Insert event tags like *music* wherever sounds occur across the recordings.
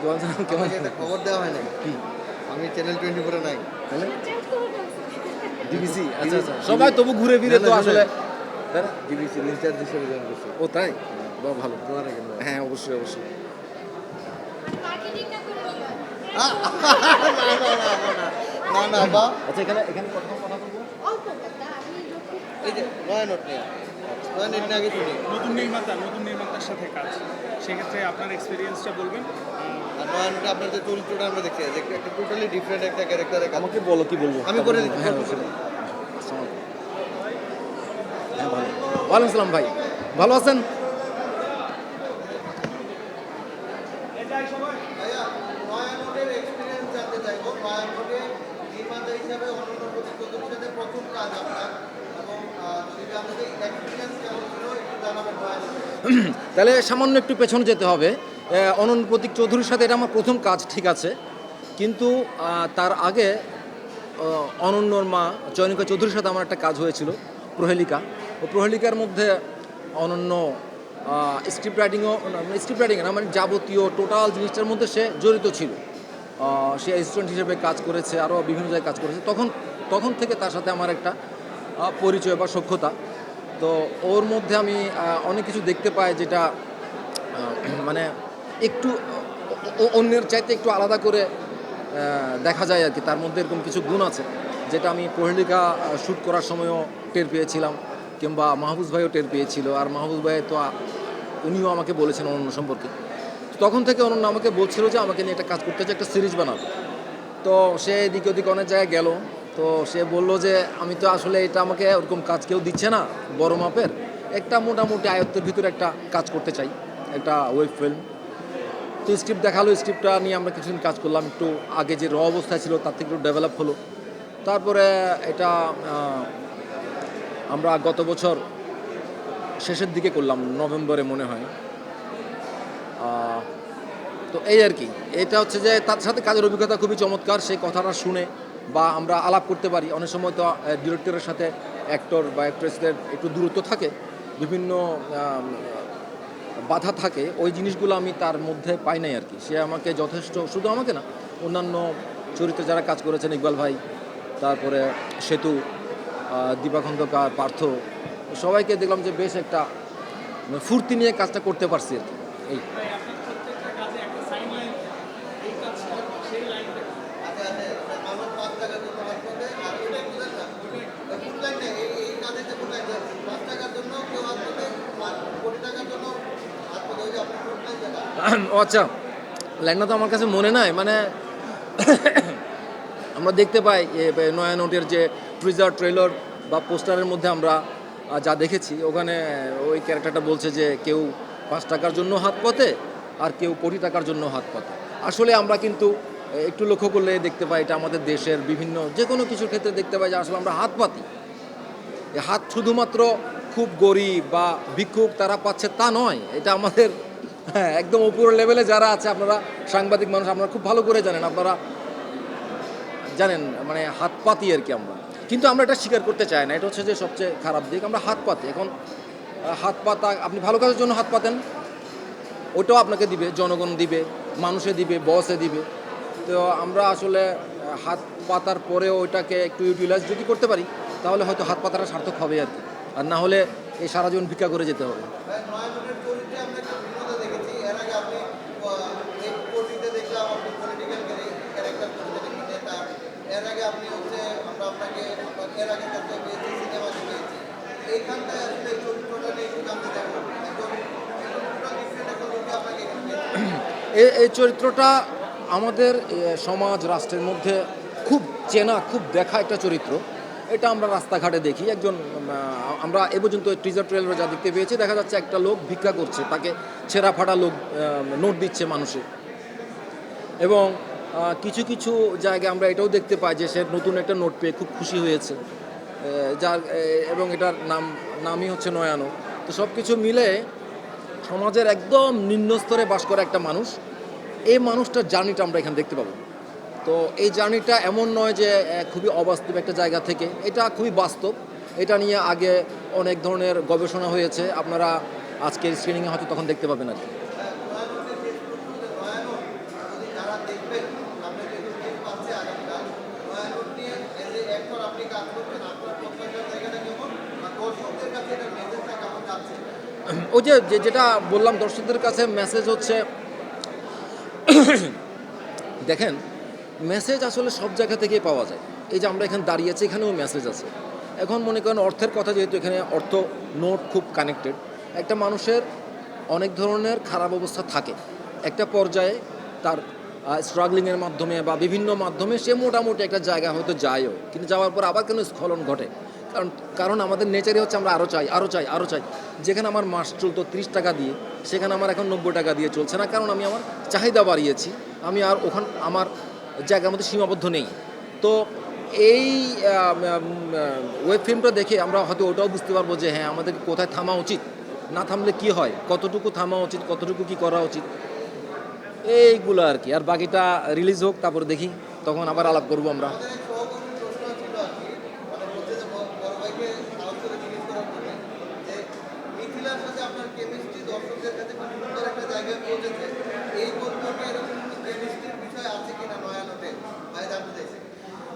কেমন খবর দেওয়া হয় নাই? কি? আমি চ্যানেল টোয়েন্টি ফোরে নাই। ডিবিসি আচ্ছা আচ্ছা। সবাই তবু ঘুরে ফিরে তো আসলে। না? ডিবিসি ইনচার্জ হিসেবে জয়েন করছি। ও তাই? বাহ ভালো। তোমার হ্যাঁ অবশ্যই অবশ্যই। মার্কেটিংটা করে দিল না না বা আচ্ছা এখানে এখানে কথা কথা বলব? অল্প কথা এই যে নয় নোট নিয়ে। নয় নোট নিয়ে আগে শুনি। নতুন নির্মাতা নতুন নির্মাতার সাথে কাজ। সেক্ষেত্রে আপনার এক্সপিরিয়েন্সটা বলবেন। আপনার যে চরিত্রটা আমরা যে একটা টোটালি ডিফারেন্ট একটা ক্যারেক্টারে আমাকে বলো কি বলব আমি করে দিচ্ছি। হ্যাঁ অবশ্যই। আসসালামু আলাইকুম। হ্যাঁ ভালো ওয়ালাইকুম আসসালাম ভাই ভালো আছেন তাহলে সামান্য একটু পেছনে যেতে হবে অনন্ত প্রতীক চৌধুরীর সাথে এটা আমার প্রথম কাজ, ঠিক আছে। কিন্তু তার আগে অনন্যর মা জয়নিকা চৌধুরীর সাথে আমার একটা কাজ হয়েছিল, প্রহেলিকা। ও প্রহেলিকার মধ্যে অনন্য স্ক্রিপ্ট রাইটিংও স্ক্রিপ্ট রাইটিং না মানে যাবতীয় টোটাল জিনিসটার মধ্যে সে জড়িত ছিল। সে অ্যাসিস্ট্যান্ট হিসেবে কাজ করেছে আরও বিভিন্ন জায়গায় কাজ করেছে। তখন তখন থেকে তার সাথে আমার একটা পরিচয় বা সখ্যতা। তো ওর মধ্যে আমি অনেক কিছু দেখতে পাই যেটা মানে একটু অন্যের চাইতে একটু আলাদা করে দেখা যায় আর কি। তার মধ্যে এরকম কিছু গুণ আছে, যেটা আমি প্রহেলিকা শ্যুট করার সময়ও টের পেয়েছিলাম, কিংবা মাহবুজ ভাইও টের পেয়েছিল। আর মাহবুজ ভাই তো উনিও আমাকে বলেছেন অনন্য সম্পর্কে। তখন থেকে অনন্য আমাকে বলছিল যে, আমাকে নিয়ে একটা কাজ করতে চাই, একটা সিরিজ বানাবো তো সে এদিকে ওদিকে অনেক জায়গায় গেল। তো সে বলল যে, আমি তো আসলে এটা আমাকে ওরকম কাজ কেউ দিচ্ছে না, বড় মাপের। একটা মোটামুটি আয়ত্তের ভিতরে একটা কাজ করতে চাই, একটা ওয়েব ফিল্ম। তো স্ক্রিপ্ট দেখাল, স্ক্রিপ্টটা নিয়ে আমরা কিছুদিন কাজ করলাম, একটু আগে যে র অবস্থায় ছিল তার থেকে একটু ডেভেলপ হলো। তারপরে এটা আমরা গত বছর শেষের দিকে করলাম, নভেম্বরে মনে হয়। তো এই আর কি। এটা হচ্ছে যে তার সাথে কাজের অভিজ্ঞতা খুবই চমৎকার সেই কথাটা শুনে বা আমরা আলাপ করতে পারি। অনেক সময় তো ডিরেক্টরের সাথে অ্যাক্টর বা অ্যাক্ট্রেসদের একটু দূরত্ব থাকে। বিভিন্ন বাধা থাকে, ওই জিনিসগুলো আমি তার মধ্যে পাই নাই আর কি। সে আমাকে যথেষ্ট, শুধু আমাকে না, অন্যান্য চরিত্রে যারা কাজ করেছেন, ইকবাল ভাই, তারপরে সেতু দীপাখন্দকার দীপা খন্দকার পার্থ, সবাইকে দেখলাম যে বেশ একটা মানে ফুর্তি নিয়ে কাজটা করতে পারছি আর কি। এই আচ্ছা আচ্ছা মানুষ পাঁচ টাকার জন্য হাসপাতালে আর ওইটাই বুঝেন না ফুড লাইন নেই এই এই কাজের যে ফুড লাইন পাঁচ টাকার জন্য কেউ হাসপাতালে পাঁচ কোটি টাকার জন্য হাসপাতালে ওই যে আপনার ফুড লাইন যেটা আচ্ছা লাইনটা তো আমার কাছে মনে নাই মানে আমরা দেখতে পাই নয়া নোটের যে ট্রিজার ট্রেলার বা পোস্টারের মধ্যে আমরা যা দেখেছি, ওখানে ওই ক্যারেক্টারটা বলছে যে কেউ পাঁচ টাকার জন্য হাত পাতে আর কেউ কোটি টাকার জন্য হাত পাতে। আসলে আমরা কিন্তু একটু লক্ষ্য করলে দেখতে পাই এটা আমাদের দেশের বিভিন্ন, যে কোনো কিছুর ক্ষেত্রে দেখতে পাই যে আসলে আমরা হাত পাতি। হাত শুধুমাত্র খুব গরিব বা ভিক্ষুক তারা পাচ্ছে তা নয়, এটা আমাদের হ্যাঁ একদম উপরের লেভেলে যারা আছে, আপনারা সাংবাদিক মানুষ, আপনারা খুব ভালো করে জানেন, আপনারা জানেন মানে হাত পাতি আর কি আমরা। কিন্তু আমরা এটা স্বীকার করতে চাই না, এটা হচ্ছে যে সবচেয়ে খারাপ দিক, আমরা হাত পাতি। এখন হাত পাতা, আপনি ভালো কাজের জন্য হাত পাতেন ওটাও আপনাকে দিবে, জনগণ দিবে, মানুষে দিবে বসে দিবে। তো আমরা আসলে হাত পাতার পরেও ওইটাকে একটু ইউটিলাইজ যদি করতে পারি, তাহলে হয়তো হাত পাতাটা সার্থক হবে আর কি। আর না হলে এই সারা জীবন ভিক্ষা করে যেতে হবে ভাই নয় নোটের চরিত্রে আমরা একটা ভিন্নতা দেখেছি এর আগে আপনি আহ, এই কোটিতে দেখলাম আপনি পলিটিক্যাল ক্যারেক্টার করছেন একটি নেতা এর আগে আপনি হচ্ছে আমরা আপনাকে আমরা এই চরিত্রটা আমাদের সমাজ, রাষ্ট্রের মধ্যে খুব চেনা, খুব দেখা একটা চরিত্র। এটা আমরা রাস্তাঘাটে দেখি। একজন আমরা এ পর্যন্ত টিজার ট্রেলারে যা দেখতে পেয়েছি, দেখা যাচ্ছে একটা লোক ভিক্ষা করছে। তাকে ছেঁড়া ফাটা লোক নোট দিচ্ছে মানুষে। এবং কিছু কিছু জায়গায় আমরা এটাও দেখতে পাই যে সে নতুন একটা নোট পেয়ে খুব খুশি হয়েছে। যার এবং এটার নাম, নামই হচ্ছে নয়ানো। তো সব কিছু মিলে সমাজের একদম নিম্ন স্তরে বাস করা একটা মানুষ। এই মানুষটার জার্নিটা আমরা এখানে দেখতে পাবো। তো এই জার্নিটা এমন নয় যে খুবই অবাস্তব একটা জায়গা থেকে। এটা খুবই বাস্তব। এটা নিয়ে আগে অনেক ধরনের গবেষণা হয়েছে। আপনারা আজকের স্ক্রিনিংয়ে হয়তো তখন দেখতে পাবেন আর কি। সেক্টর আপনি *clears throat* ওই যে যেটা বললাম, দর্শকদের কাছে মেসেজ হচ্ছে, *clears throat* দেখেন মেসেজ আসলে সব জায়গা থেকেই পাওয়া যায়। এই যে আমরা এখানে দাঁড়িয়েছি এখানেও মেসেজ আছে। এখন মনে করেন অর্থের কথা, যেহেতু এখানে অর্থ নোট খুব কানেক্টেড একটা মানুষের অনেক ধরনের খারাপ অবস্থা থাকে। একটা পর্যায়ে তার স্ট্রাগলিংয়ের মাধ্যমে বা বিভিন্ন মাধ্যমে সে মোটামুটি একটা জায়গা হয়তো যায়ও। কিন্তু যাওয়ার পর আবার কেন স্খলন ঘটে। কারণ কারণ আমাদের নেচারই হচ্ছে আমরা আরও চাই আরও চাই আরও চাই। যেখানে আমার মাস চলতো ত্রিশ টাকা দিয়ে, সেখানে আমার এখন নব্বই টাকা দিয়ে চলছে না। কারণ আমি আমার চাহিদা বাড়িয়েছি। আমি আর ওখান, আমার জায়গার মধ্যে সীমাবদ্ধ নেই। তো এই ওয়েব ফিল্মটা দেখে আমরা হয়তো ওটাও বুঝতে পারব যে হ্যাঁ আমাদের কোথায় থামা উচিত? না থামলে কি হয়? কতটুকু থামা উচিত? কতটুকু কি করা উচিত? এইগুলো আর কি। আর বাকিটা রিলিজ হোক, তারপর দেখি। তখন আবার আলাপ করব আমরা।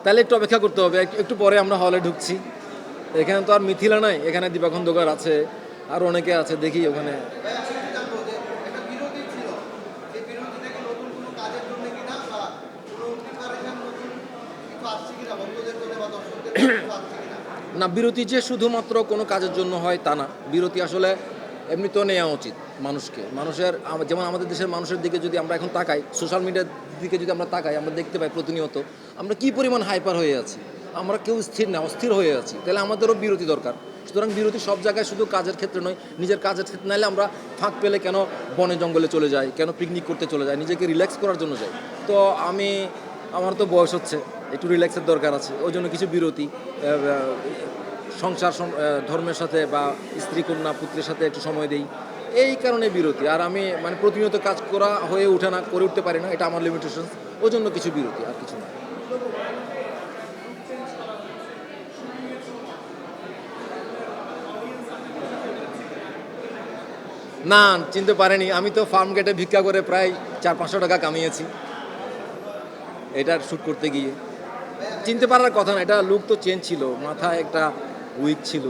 তাহলে একটু অপেক্ষা করতে হবে। একটু- পরে আমরা হলে ঢুকছি। এখানে তো আর মিথিলা নাই, এখানে দীপা খন্দকার আছে, আর অনেকে আছে, দেখি ওখানে ভাই আমি একটু জানব যে একটা বিরতি ছিল সেই বিরতিটা কি নতুন কোনো কাজের জন্য কিনা বা কোনো প্রিপারেশন নতুন কিছু আসছে কিনা ভক্তদের জন্য বা দর্শকদের জন্য কিছু আসছে কিনা *coughs* না, বিরতি যে শুধুমাত্র কোনো কাজের জন্য হয় তা না। বিরতি আসলে এমনিতেও নেওয়া উচিত মানুষকে। মানুষের যেমন আমাদের দেশের মানুষের দিকে যদি আমরা এখন তাকাই সোশ্যাল মিডিয়ার দিকে যদি আমরা তাকাই, আমরা দেখতে পাই প্রতিনিয়ত আমরা কি পরিমাণ হাইপার হয়ে আছি? আমরা কেউ স্থির না, অস্থির হয়ে আছি। তাহলে আমাদেরও বিরতি দরকার। সুতরাং বিরতি সব জায়গায় শুধু কাজের ক্ষেত্রে নয়, নিজের কাজের ক্ষেত্রে নাহলে আমরা ফাঁক পেলে কেন বনে জঙ্গলে চলে যাই, কেন পিকনিক করতে চলে যাই, নিজেকে রিল্যাক্স করার জন্য যাই। তো আমি, আমার তো বয়স হচ্ছে। একটু রিল্যাক্সের দরকার আছে। ওই জন্য কিছু বিরতি সংসার ধর্মের সাথে বা স্ত্রী, কন্যা, পুত্রের সাথে একটু সময় দেই। এই কারণে বিরতি। আর আমি মানে প্রতিনিয়ত কাজ করা হয়ে ওঠে না, করে উঠতে পারি না, এটা আমার লিমিটেশন ওই জন্য কিছু বিরতি, আর কিছু না। না, চিনতে পারেনি। আমি তো ফার্ম গেটে ভিক্ষা করে প্রায় চার পাঁচশো টাকা কামিয়েছি। এটার শ্যুট করতে গিয়ে। চিনতে পারার কথা না এটা লুক তো চেঞ্জ ছিল মাথায় একটা উইক ছিল।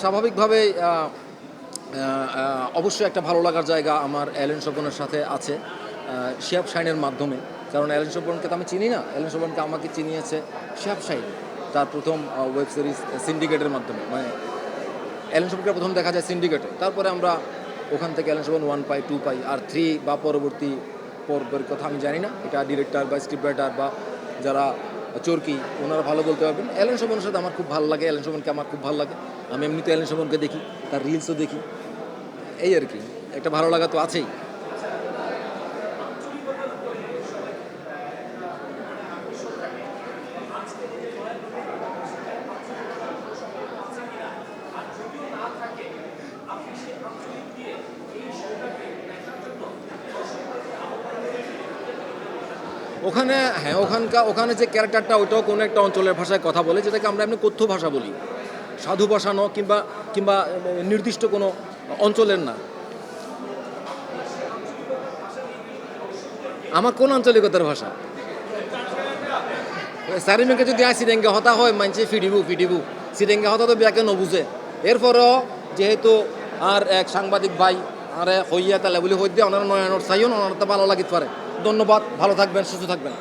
স্বাভাবিকভাবেই অবশ্যই একটা ভালো লাগার জায়গা আমার অ্যালেন শোভনের সাথে আছে শিহাব শাইনের মাধ্যমে। কারণ অ্যালেন শোভনকে তো আমি চিনি না, অ্যালেন শোভনকে আমাকে চিনিয়েছে শিহাব শাইন তার প্রথম ওয়েব সিরিজ সিন্ডিকেটের মাধ্যমে। মানে অ্যালেন শোভনকে প্রথম দেখা যায় সিন্ডিকেটে তারপরে আমরা ওখান থেকে অ্যালেন শোভন ওয়ান পাই টু পাই, আর থ্রি বা পরবর্তী পর্বের কথা আমি জানি না, এটা ডিরেক্টর বা স্ক্রিপ্ট রাইটার বা যারা চরকি, ওনারা ভালো বলতে পারবেন। অ্যালেন শোভনের সাথে আমার খুব ভালো লাগে, অ্যালেন শোভনকে আমার খুব ভালো লাগে। আমি এমনিতে অ্যালেন শোভনকে দেখি, তার রিলসও দেখি। এই আর কি, একটা ভালো লাগা তো আছেই। ওখানে হ্যাঁ ওখানকার ওখানে যে ক্যারেক্টারটা ওইটাও কোনো একটা অঞ্চলের ভাষায় কথা বলে, যেটাকে আমরা এমনি কথ্য ভাষা বলি। সাধু ভাষা ন কিংবা কিংবা নির্দিষ্ট কোনো অঞ্চলের না? আমার কোন আঞ্চলিকতার ভাষা? সারিমেকে যদি আয় সিরেঙ্গে হতা হয়, মানছে ফিডিবু ফিডিবু। সিরেঙ্গে হতা তো বিয়াকে নবুঝে এরপরও যেহেতু আর এক সাংবাদিক ভাই, আরে হইয়া তালে বলি হইয়া ওনারা নয়নের চাইও ওনারা তো ভালো লাগিতে পারে। ধন্যবাদ, ভালো থাকবেন, সুস্থ থাকবেন।